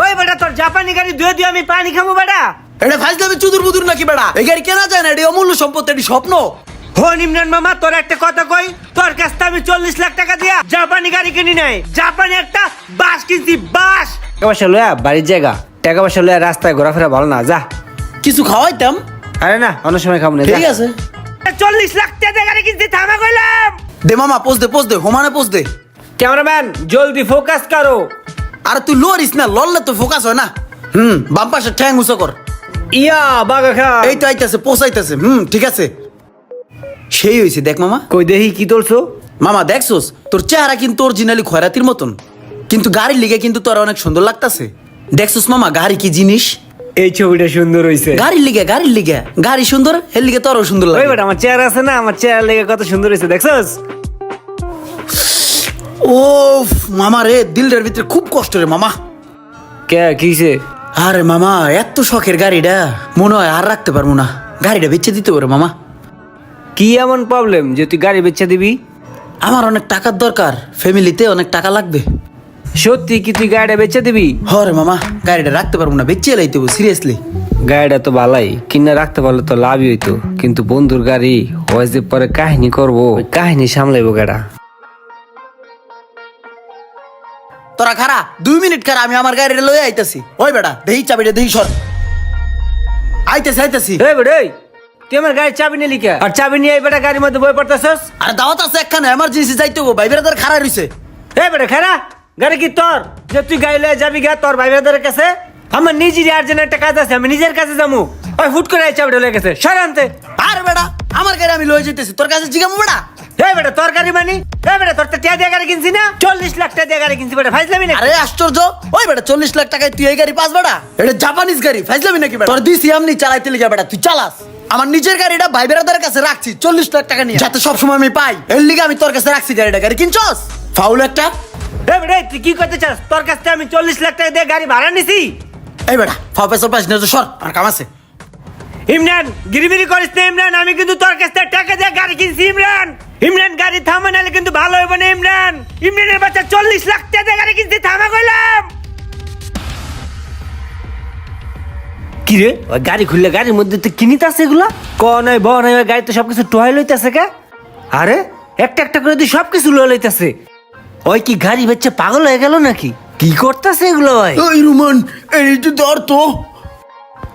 ওই বেটা তোর জাপানি গাড়ি ধুয়ে দিয়ে আমি পানি খাব বেটা। এটা ফাইজলামে চুদুর বুদুর নাকি বেড়া এই গাড়ি কেনা যায় না এটি অমূল্য সম্পত্তি এটি স্বপ্ন। হো ইমরান মামা তোর একটা কথা কই? তোর কাছ থেকে আমি চল্লিশ লাখ টাকা দিয়া জাপানি গাড়ি কিনি নাই। জাপানি একটা বাস কিনছি বাস। টাকা পয়সা লয়া বাড়ির জায়গা। টাকা পয়সা লয়া রাস্তায় ঘোরাফেরা ভালো না যা। কিছু খাওয়াইতাম। আরে না অন্য সময় খাব না ঠিক আছে। চল্লিশ লাখ টাকা গাড়ি কিনছি থামা কইলাম। দে মামা পোজ দে পোজ দে হোমানে পোজ দে। ক্যামেরাম্যান জলদি ফোকাস করো। আরে তুই লরিস না লড়লে তো ফোকাস হয় না। হুম বাম পাশে ঠ্যাং উঁচু কর। ইয়া বাগা খা। এই তো আইতাছে পোষাইতেছে হুম ঠিক আছে। সেই হয়েছে দেখ মামা। কই দেহি কি তোলছো মামা দেখছোস? তোর চেহারা কিন্তু অরিজিনালি খয়রাতির মতন। কিন্তু গাড়ির লিগে কিন্তু তোর অনেক সুন্দর লাগতাছে। দেখছোস মামা গাড়ি কি জিনিস? এই ছবিটা সুন্দর হইছে। গাড়ির লিগে গাড়ির লিগে। গাড়ি সুন্দর এর লিগে তোরও সুন্দর ওই লাগে। বেটা আমার চেহারা আছে না আমার চেয়ার লেগে কত সুন্দর হইছে দেখছস? ও মামা রে দিলটার ভিতরে খুব কষ্ট রে মামা। কে কিছে আরে মামা এত শখের গাড়িটা মনে হয় আর রাখতে পারব না। গাড়িটা বেচে দিতে পারে মামা। কি এমন প্রবলেম যে তুই গাড়ি বেচে দিবি? আমার অনেক টাকার দরকার ফ্যামিলিতে অনেক টাকা লাগবে। সত্যি কি তুই গাড়িটা বেচে দিবি? হরে মামা গাড়িটা রাখতে পারব না বেচে লাইতে সিরিয়াসলি গাড়িটা তো ভালাই কিনে রাখতে পারলে তো লাভই হইতো। কিন্তু বন্ধুর গাড়ি হয় পরে কাহিনী করব কাহিনী সামলাইবো গাড়া। তোরা খারা দুই মিনিট খারা আমি আমার গাড়িটা লয়ে আইতাছি। ওই বেটা দেহি চাবিটা দেহি সর। আইতাছি আইতাছি। বেটা এই, তুই আমার গাড়ির চাবি নিলি কে? আর চাবি নিয়ে এই বেটা গাড়ির মধ্যে বই পড়তেছস? আর দাওয়াত আছে একখানে এমার্জেন্সি যাইতে গো ভাই বেড়াদার খারা রইছে। এই বেটা খারা গাড়ি কি তোর? যে তুই গাড়ি লয়ে যাবি গা তোর ভাই ব্রাদারের কাছে? আমার নিজেরই আর্জেন্ট একটা কাজ আছে আমি নিজের কাছে যামু ওই ফুট করে এই চাবিটা লয়ে গেছে সর আনতে। আরে বেটা আমার গাড়ি আমি লয়ে যেতেছি তোর কাছে জিগামু বেটা। এই বেটা তোর গাড়ি মানি বেটা তোর তো টিয়া দিয়ে গাড়ি কিনছি না? চল্লিশ লাখ টাকা দিয়ে গাড়ি কিনছি বেটা ফাইজলামি না আরে আশ্চর্য। ওই বেটা চল্লিশ লাখ টাকায় তুই এই গাড়ি পাস বেটা? এটা জাপানিজ গাড়ি ফাইজলামি নাকি বেটা? তোর দিছি এমনি চালাইতে লিখা বেটা তুই চালাস। আমার নিজের গাড়িটা ভাই বেড়াদারের কাছে রাখছি চল্লিশ লাখ টাকা নিয়ে। যাতে সবসময় আমি পাই। এর লিগে আমি তোর কাছে রাখছি গাড়িটা। গাড়ি কিনছস? ফাউল একটা। বেটা তুই কি করতে চাস? তোর কাছ থেকে আমি চল্লিশ লাখ টাকা দিয়ে গাড়ি ভাড়া নিছি? এই বেটা ফাও পেছর পাস না তো সর আর কাম আছে। ইমরান গিরিবিরি করিস না ইমরান। আমি কিন্তু তোর কাছ থেকে টাকা দিয়ে গাড়ি কিনছি ইমরান। ইমরান গাড়ি থামা নাহলে কিন্তু ভালো হবে না ইমরান। ইমরানের বাচ্চা চল্লিশ লাখ টাকা গাড়ি কিনছি থামা কইলাম। কি রে? ওই গাড়ি খুললে গাড়ির মধ্যে তো কিনিতে আছে এগুলা? ক নয় ব নয় ওই গাড়িতে সবকিছু টোহাই লইতেছে কে? আরে একটা একটা করে তুই সবকিছু লয়ে লইতেছে। ওই কি গাড়ি বেচে পাগল হয়ে গেল নাকি? কি করতেছে এগুলো ভাই? ওই রুমান এই তুই ধর তো।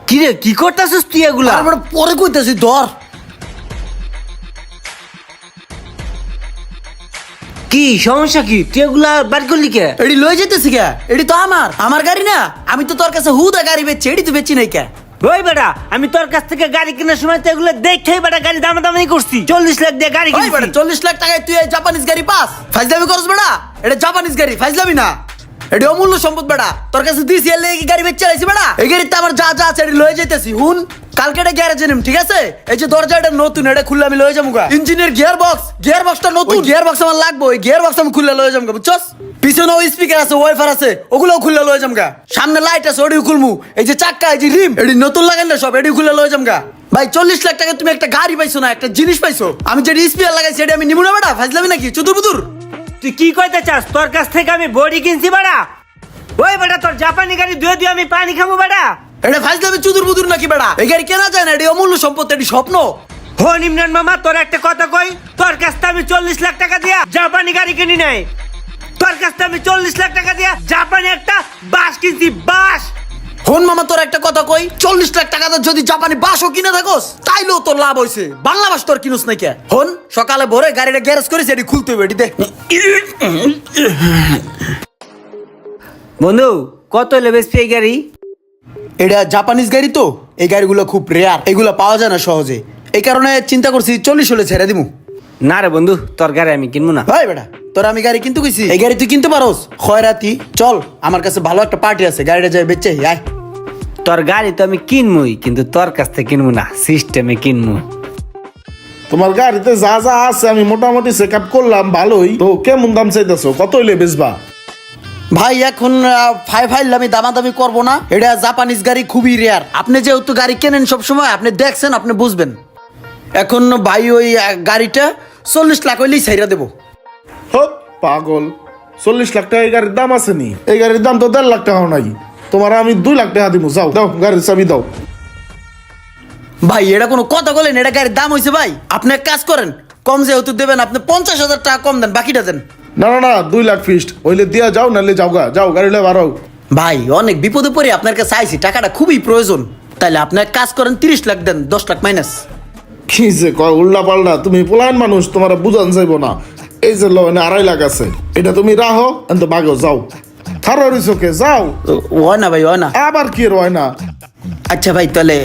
কি রে কি করতেছিস তুই এগুলা? আর পরে কইতাছি ধর। কি সমস্যা কি? তুই এগুলা বার করলি কে? এডি লয়ে যেতেছি কে? এডি তো আমার। আমার গাড়ি না। আমি তো তোর কাছে হুদা গাড়ি বেচছি এডি তো বেচি নাই কে? ওই বেটা আমি তোর কাছ থেকে গাড়ি কেনার সময় তো এগুলো দেখেই বেটা গাড়ি দাম দামি করছি। চল্লিশ লাখ দিয়ে গাড়ি ওই কিনছি। বেটা চল্লিশ লাখ টাকায় তুই এই জাপানিজ গাড়ি পাস? ফাইজলামি করস বেটা। এটা জাপানিজ গাড়ি ফাইজলামি না। এটি অমূল্য সম্পদ বেটা। তোর কাছে দিছি এর লেগে গাড়ি বেচে আইছি বেটা? এই গাড়িতে আমার যা যা আছে এটি লয়ে যাইতেছি হুন? কালকে এটা গ্যারেজে নিম ঠিক আছে? এই যে দরজা এটা নতুন এটা খুললে আমি লয়ে যাব ইঞ্জিনের গিয়ার বক্স গিয়ার বক্সটা নতুন। গিয়ার বক্স আমার লাগবে ওই গিয়ার বক্স আমি খুললে লয়ে যাব বুঝছস? পিছনে ওই স্পিকার আছে ওয়াইফার আছে ওগুলোও খুললে লয়ে যাব সামনে লাইট আছে ওটিও খুলমু। এই যে চাক্কা এই যে রিম এটি নতুন লাগান না সব এটি খুলে লয়ে যাব ভাই চল্লিশ লাখ টাকা তুমি একটা গাড়ি পাইছো না একটা জিনিস পাইছো? আমি যেটা স্পিকার লাগাইছি এটা আমি নিবো না বেটা? ফাইজলামি নাকি? চুদুর বুদুর তুই কি কইতে চাস? তোর কাছ থেকে আমি বডি কিনছি বেটা? ওই বেটা তোর জাপানি গাড়ি ধুয়ে দিয়ে আমি পানি খাব বেটা। এটা ফাইজলামি চুদুর বুদুর নাকি বেটা এই গাড়ি কেনা যায় না এটি অমূল্য সম্পত্তি এটি স্বপ্ন। হো ইমরান মামা তোর একটা কথা কই? তোর কাছ থেকে আমি চল্লিশ লাখ টাকা দিয়া জাপানি গাড়ি কিনি নাই। তোর কাছ থেকে আমি চল্লিশ লাখ টাকা দিয়া জাপানি একটা বাস কিনছি বাস। হন মামা তোর একটা কথা কই? চল্লিশ লাখ টাকা যদি জাপানি বাসও কিনে থাকোস তাইলেও তোর লাভ হইছে। বাংলা বাস তোর কিনুস নাই কে? হন সকালে ভোরে গাড়িটা গ্যারেজ করেছে এটি খুলতে হবে এটি দে বন্ধু কত লেবেস এই গাড়ি? এটা জাপানিজ গাড়ি তো? এই গাড়িগুলো খুব রেয়ার এগুলো পাওয়া যায় না সহজে। এই কারণে চিন্তা করছি চল্লিশ হলে ছেড়ে দিমু। না রে বন্ধু তোর গাড়ি আমি কিনবো না। ভাই বেটা তোর আমি গাড়ি কিনতে কইছি। এই গাড়ি তুই কিনতে পারোস? খয়রাতি চল আমার কাছে ভালো একটা পার্টি আছে গাড়িটা যাই বেচে আয়। তোর গাড়ি তো আমি কিনবই কিন্তু তোর কাছ থেকে কিনবো না সিস্টেমে কিনবো। তোমার গাড়িতে যা যা আছে আমি মোটামুটি চেক আপ করলাম ভালোই। তো কেমন দাম চাইতেছো? কত হইলে বেচবা? ভাই এখন ফাই ফাইল আমি দামাদামি করব না। এটা জাপানিজ গাড়ি খুবই রেয়ার আপনি যেহেতু গাড়ি কেনেন সব সময় আপনি দেখছেন আপনি বুঝবেন। এখন ভাই ওই গাড়িটা চল্লিশ লাখ হইলেই ছাইরা দেবো। হপ পাগল। চল্লিশ লাখ টাকা এই গাড়ির দাম আছে নি? এই গাড়ির দাম তো দেড় লাখ টাকাও নাই। তোমার আমি দুই লাখ টাকা দিব যাও দাও গাড়ির চাবি দাও। ভাই এটা কোনো কথা বলেন এটা গাড়ির দাম হয়েছে ভাই। আপনি এক কাজ করেন কম যেহেতু দেবেন আপনি পঞ্চাশ হাজার টাকা কম দেন বাকিটা দেন। না না না দুই লাখ ফিস্ট হইলে দিয়া যাও নাহলে যাও গা। যাও গাড়ি লে বাড়াও। ভাই অনেক বিপদে পড়ে আপনার কাছে আইছি টাকাটা খুবই প্রয়োজন। তাহলে আপনি এক কাজ করেন তিরিশ লাখ দেন দশ লাখ মাইনাস কি যে কয় উল্লা পাল্টা। তুমি পোলায়ন মানুষ তোমার বুঝান যাইব না। এই যে লো এনে আড়াই লাখ আছে। এটা তুমি রাহো এনতো বাগো যাও। থারো রিসোকে যাও। হয় না ভাই হয় না। আবার কি রয় না? আচ্ছা ভাই তাহলে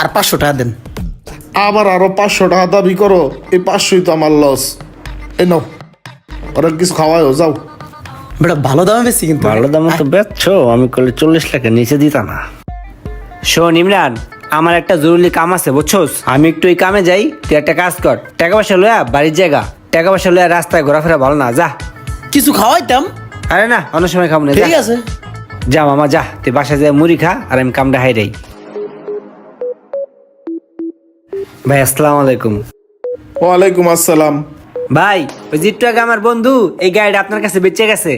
আর পাঁচশো টাকা দেন। আবার আরও পাঁচশো টাকা দাবি করো এই পাঁচশোই তো আমার লস এই নাও। ওরা কিছু খাওয়ায়ও যাও। বেটা ভালো দামে বেশি কিন্তু। ভালো দাম তো বেচছো আমি করলে চল্লিশ লাখের নিচে দিতাম না। শোন ইমরান আমার একটা জরুরি কাম আছে বুঝছোস? আমি একটু এই কামে যাই তুই একটা কাজ কর। টাকা পয়সা লয়া বাড়ির জায়গা টাকা পয়সা লয়া রাস্তায় ঘোরাফেরা ভালো না যা। কিছু খাওয়াইতাম? আরে না অন্য সময় খাব না ঠিক আছে। যা মামা যা। তুই বাসায় যা মুড়ি খা আর আমি কামটা হাইরাই ভাই আসসালামু আলাইকুম। ওয়ালাইকুম আসসালাম। ভাই ওই জিট্টু আগে আমার বন্ধু এই গাড়িটা আপনার কাছে বেঁচে গেছে।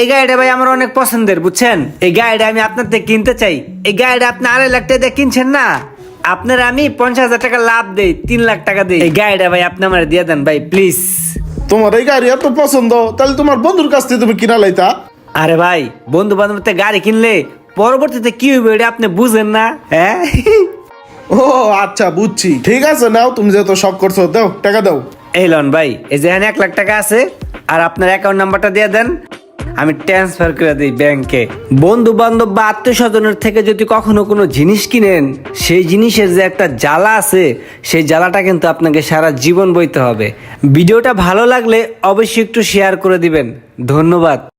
এই গাড়িটা ভাই আমার অনেক পছন্দের বুঝছেন? এই গাড়িটা আমি আপনার থেকে কিনতে চাই। এই গাড়িটা আপনি আড়াই লাখ টাকা দিয়ে কিনছেন না? আপনার আমি পঞ্চাশ হাজার টাকা লাভ দেই তিন লাখ টাকা দিই। এই গাড়িটা ভাই আপনি আমার দিয়ে দেন ভাই প্লিজ তোমার এই গাড়ি এত পছন্দ তাহলে তোমার বন্ধুর কাছ থেকে তুমি কিনা লাইতা? আরে ভাই বন্ধু বান্ধব গাড়ি কিনলে পরবর্তীতে কি হইবে এটা আপনি বুঝেন না হ্যাঁ? ও আচ্ছা বুঝছি। ঠিক আছে নাও তুমি যেহেতু শখ করছ দাও টাকা দাও। এই লন ভাই, এই যে এক লাখ টাকা আছে, আর আপনার অ্যাকাউন্ট নাম্বারটা দিয়ে দেন, আমি ট্রান্সফার করে দিই ব্যাংকে বন্ধু বান্ধব বা আত্মীয় স্বজনের থেকে যদি কখনো কোনো জিনিস কিনেন, সেই জিনিসের যে একটা জ্বালা আছে, সেই জ্বালাটা কিন্তু আপনাকে সারা জীবন বইতে হবে। ভিডিওটা ভালো লাগলে অবশ্যই একটু শেয়ার করে দিবেন। ধন্যবাদ।